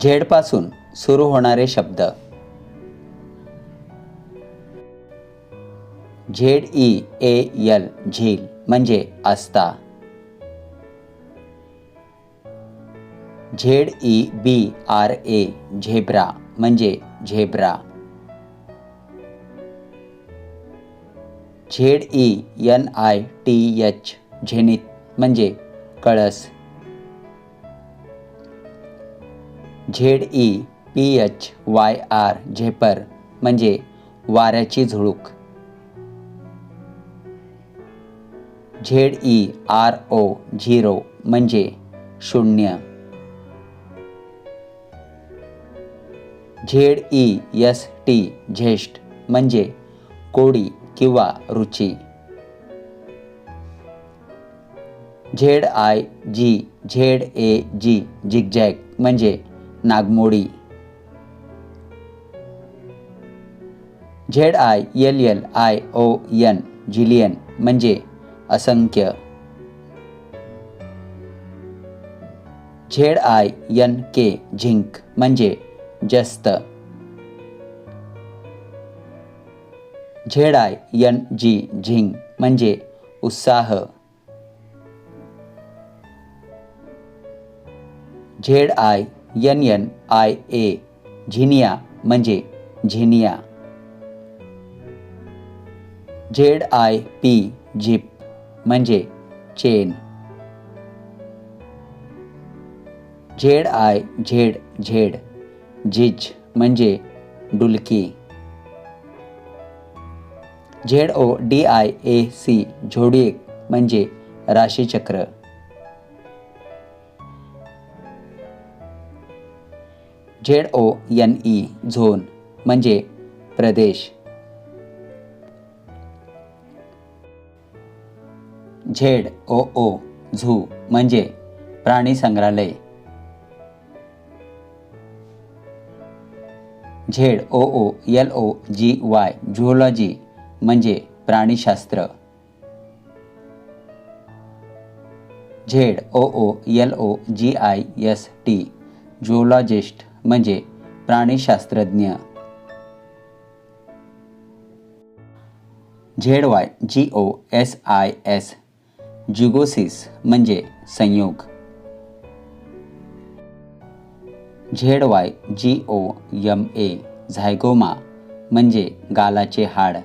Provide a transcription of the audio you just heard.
झेडपासून सुरू होणारे शब्द. झेड ई ए यल झील म्हणजे आस्था. Z E B R A zebra म्हणजे zebra. Z E N I T H zenith म्हणजे कळस. Z E P H Y R zephyr म्हणजे वाऱ्याची झुळूक. Z E R O zero म्हणजे शून्य. Z E S T zest म्हणजे कोडी किंवा रुची. Z I G Z A G zigzag म्हणजे नागमोडी Z I L L I O N zillion म्हणजे असंख्य Z I N K zinc म्हणजे जस्त Z I N G zing म्हणजे उत्साह Z I N N I A zinnia म्हणजे zinnia Z I P zip म्हणजे chain Z I Z Z zizz म्हणजे डुलकी Z O D I A C zodiac म्हणजे राशीचक्र Z O N E zone म्हणजे प्रदेश. Z O O zoo म्हणजे प्राणी संग्रहालय. Z O O L O G Y zoology म्हणजे प्राणीशास्त्र. Z O O L O G I S T zoologist म्हणजे प्राणीशास्त्रज्ञ. Z Y G O S I S zygosis म्हणजे संयोग. Z Y G O M A zygoma म्हणजे गालाचे हाड.